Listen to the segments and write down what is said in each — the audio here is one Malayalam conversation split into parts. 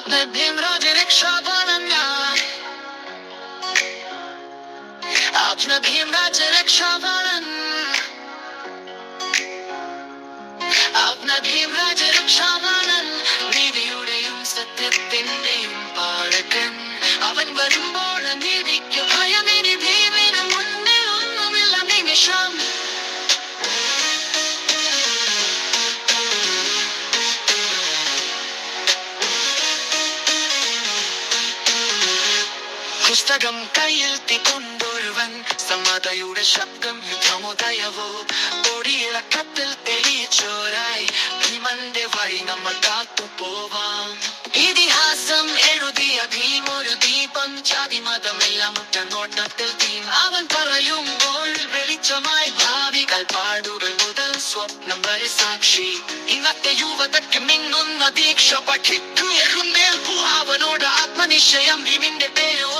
Sapne bim rođenik šabolem ja Apne bim rađenik šabolem Apne bim rađenik šabolem Nidhi uđeyum sathya tindeyum pađakan പുസ്തകം കയ്യിൽ കൊണ്ടൊരുവൻ സമതയുടെ ശബ്ദം യുദ്ധമുദയവോ? പൊടിയിളക്കത്തിൽ തെളിയിച്ചോരായി ഭീമന്റെ വഴി നമ്മൾ കാത്തു പോവാം. ഇതിഹാസം എഴുതിയ ഭീമൊരു ദീപം ജാതി മതമെല്ലാം ഒറ്റ നോട്ടത്തിൽ തീം. അവൻ പറയുമ്പോൾ വെളിച്ചമായി ഭാവികൾ പാടുകൾ മുതൽ സ്വപ്നം വരെ സാക്ഷി. ഇന്നത്തെ യുവതയ്ക്ക് മിന്നുന്ന ദീക്ഷ പഠിക്കുകയുന്നേൽപ്പു അവനോട് ആത്മനിശ്ചയം ഭീമിന്റെ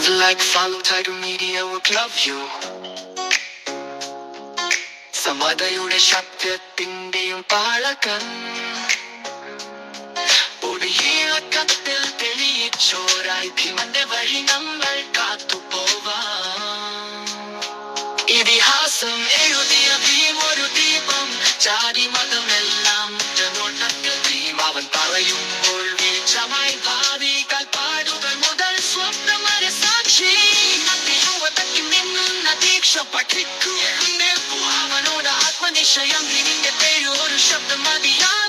Love like follow title media would love you. സമതയുടെ ശബ്ദത്തിന്റെയും പാളകൻ ഒടിയിളക്കത്തിൽ തെളിയിച്ചോരായി ഭീമന്റെ വഴി നമ്മൾ കാത്തുപോവാം ഇതിഹാസം എഴുതിയ ഭീം ഒരു ദീപം ജാതി ദീക്ഷ പഠിക്കുകയുന്നേൽപ്പു അവനോട് ആത്മനിശ്ചയം ഭീമിന്റെ പേര് ഒരു ശബ്ദം മതിയാകും മനസ്സ്